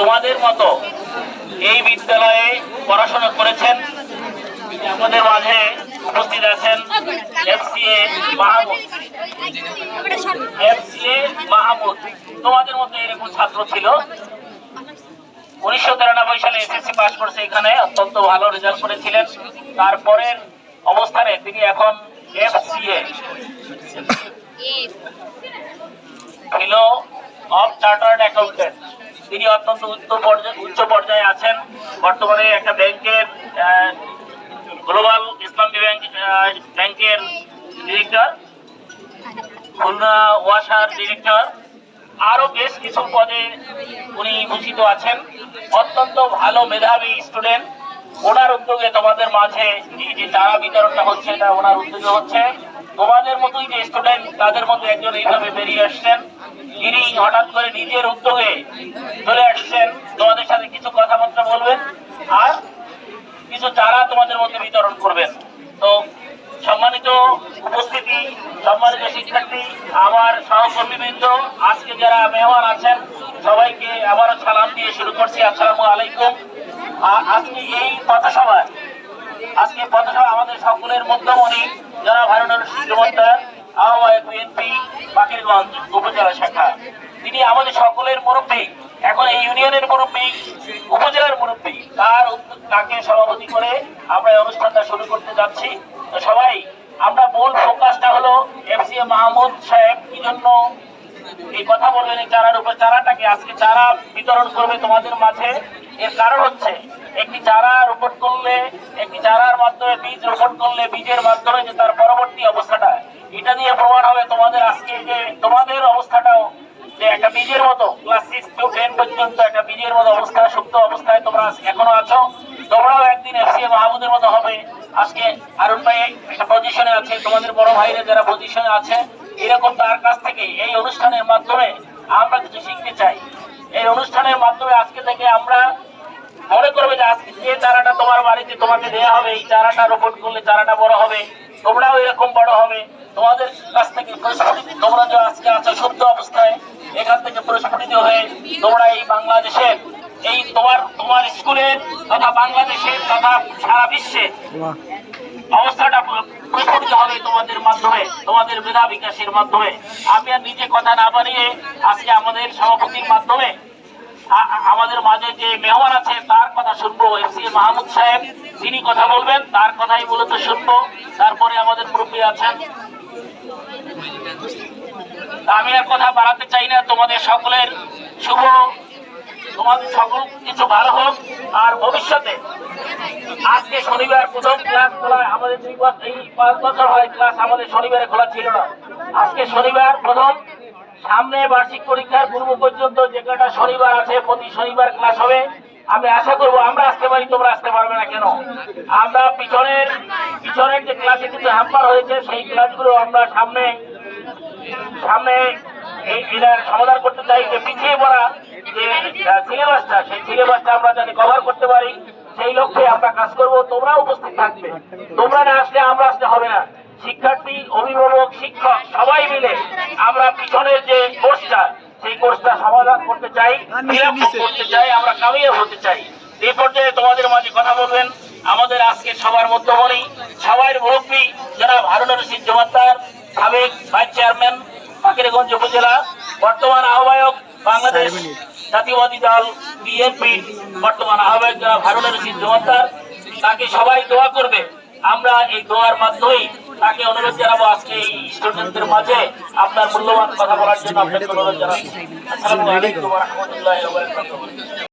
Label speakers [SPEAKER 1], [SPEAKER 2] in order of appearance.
[SPEAKER 1] তোমাদের মতো এই বিদ্যালয়ে পড়াশোনা করেছেন, আমাদের মাঝে উপস্থিত আছেন মাহমুদ। তোমাদের মধ্যে এরকম ছাত্র ছিল। উনিশশো তিরানব্বই সালে এসএসসি পাস করছে এখানে, অত্যন্ত ভালো রেজাল্ট করেছিলেন। তারপরের অবস্থানে তিনি এখন FCA. Fellow of chartered accountant তিনি অত্যন্ত উচ্চ পর্যায়ে উচ্চ পর্যায়ে আছেন। বর্তমানে একটা ব্যাংকের গ্লোবাল ইসলামী ব্যাংক ব্যাংকের ডিরেক্টর, খুলনা ওয়াসার ডিরেক্টর। আরও বেশ কিছু পদে উনি ভূষিত আছেন। অত্যন্ত ভালো মেধাবী স্টুডেন্ট। ওনার উদ্যোগে তোমাদের মাঝে এই যে চারা বিতরণটা হচ্ছে, এটা ওনার উদ্যোগে হচ্ছে। তোমাদের মতোই যে স্টুডেন্ট, তাদের মধ্যে একজন এইভাবে বেরিয়ে আসছেন। তিনি হঠাৎ করে নিজের উদ্যোগে চলে আসছেন। তোমাদের সাথে কিছু কথাবার্তা বলবেন আর কিছু চারা তোমাদের মধ্যে বিতরণ করবেন। তো সম্মানিত উপস্থিতি, সম্মানিত শিক্ষার্থী, আমার সহকর্মীবৃন্দ, আজকে যারা মেহমান আছেন, সবাইকে আবারও সালাম দিয়ে শুরু করছি। আসসালামু আলাইকুম। আজকে এই পথসভায়, আজকে পথসভা আমাদের সকলের মধ্যমণি যারা ভারতের শিক্ষমন্ত্রী আহ্বায়ক বিএনপি, বাকিরগঞ্জ উপজেলা শাখা। তিনি আমাদের সকলের মুরব্বী। এখন এই ইউনিয়নের মুরব্বী, উপজেলার মুরব্বী। তার তাকে সভাপতি করে আমরা এই অনুষ্ঠানটা শুরু করতে যাচ্ছি। সবাই, আমরা মূল ফোকাসটা হলো এফসিএ মাহমুদ সাহেব কি জন্য এই কথা বলবেন এই চারার উপর চারাটাকে আজকে চারা বিতরণ করবে তোমাদের মাঝে। এর কারণ হচ্ছে, একটি চারা রোপণ করলে, একটি চারার মাধ্যমে বীজ রোপণ করলে বীজের মাধ্যমে যে তার পরবর্তী অবস্থাটা এটা দিয়ে প্রমাণ হবে তোমাদের আজকে যে তোমাদের অবস্থাটাও, যে একটা বীজের মতো, ক্লাস সিক্স টু টেন পর্যন্ত একটা বীজের মতো অবস্থা, সুপ্ত অবস্থায় তোমরা এখনও আছো। তোমরাও একদিন এফসিএ মাহমুদের মতো হবে। আজকে আরুণ ভাই একটা পজিশনে আছে, তোমাদের বড় ভাইরা যারা পজিশনে আছে, এরকম তার কাছ থেকে এই অনুষ্ঠানের মাধ্যমে আমরা কিছু শিখতে চাই। এই অনুষ্ঠানের মাধ্যমে আজকে থেকে আমরা মনে করবে যে আজকে যে চারাটা তোমার বাড়িতে তোমাকে দেওয়া হবে, এই চারাটা রোপণ করলে চারাটা বড় হবে। তোমরাও এরকম বড় হবে। তোমাদের কাছ থেকে প্রস্ফুটিত তোমরা যে আজকে আছো শুদ্ধ অবস্থায়, এখান থেকে প্রস্ফুটিত হয়ে তোমরা এই বাংলাদেশের এই তোমার তোমার স্কুলের তথা বাংলাদেশের তথা সারা বিশ্বের অবস্থাটা প্রস্ফুটিত হবে তোমাদের মাধ্যমে, তোমাদের মেধা বিকাশের মাধ্যমে। আমি আর নিজে কথা না বানিয়ে আজকে আমাদের সভাপতির মাধ্যমে আমাদের মাঝে যে মেহমান আছে, তার কথা শুনব। এসি মাহমুদ সাহেব, তিনি কথা বলবেন, তার কথাই মূলত শুনব। তারপরে আমাদের মুরব্বী আছেন। আমি আর কথা বাড়াতে চাই না। তোমাদের সকলের শুভ, তোমাদের সকল কিছু ভালো হোক। আর ভবিষ্যতে, আজকে শনিবার প্রথম ক্লাস খোলা আমাদের দুই এই পাঁচ বছর হয়, ক্লাস আমাদের শনিবারে খোলা ছিল না। আজকে শনিবার প্রথম সামনে বার্ষিক পরীক্ষার পূর্ব পর্যন্ত যে কটা শনিবার আছে, প্রতি শনিবার ক্লাস হবে। আমি আশা করব আমরা আসতে পারি, তোমরা আসতে পারবে না কেন? আমরা পিছনের পিছনের যে ক্লাসে কিছু হ্যাম্পার হয়েছে, সেই ক্লাসগুলো আমরা সামনে সামনে এই এটার সমাধান করতে চাই, যে পিছিয়ে পড়া যে সিলেবাসটা সেই সিলেবাসটা আমরা যাতে কভার করতে পারি, সেই লক্ষ্যে আমরা কাজ করব। তোমরা উপস্থিত থাকবে। তোমরা না আসলে, আমরা আসতে হবে না। শিক্ষার্থী অভিভাবক শিক্ষক সবাই মিলে আমরা পিছনের যে কোর্সটা সেই কোর্সটা সমাধান করতে চাই করতে চাই আমরা কামিয়ে হতে চাই। এই পর্যায়ে তোমাদের মাঝে কথা বলবেন আমাদের আজকে সবার মধ্যমণি সবাই মুরব্বী যারা হারুন রশিদ জমাদ্দার সাবেক ভাইস চেয়ারম্যান ফাকিরগঞ্জ উপজেলা বর্তমান আহ্বায়ক বাংলাদেশ জাতীয়বাদী দল বিএনপি বর্তমান আহ্বায়ক যারা হারুন রশিদ জমাদ্দার তাকে সবাই দোয়া করবে। আমরা এই দোয়ার মাধ্যমেই তাকে অনুরোধ জানাব আজকে এই স্টুডেন্টদের মাঝে আপনার মূল্যবান কথা বলার জন্য আপনাকে অনুরোধ জানাব। আসসালামু আলাইকুম ওয়া রাহমাতুল্লাহি ওয়া বারাকাতুহু।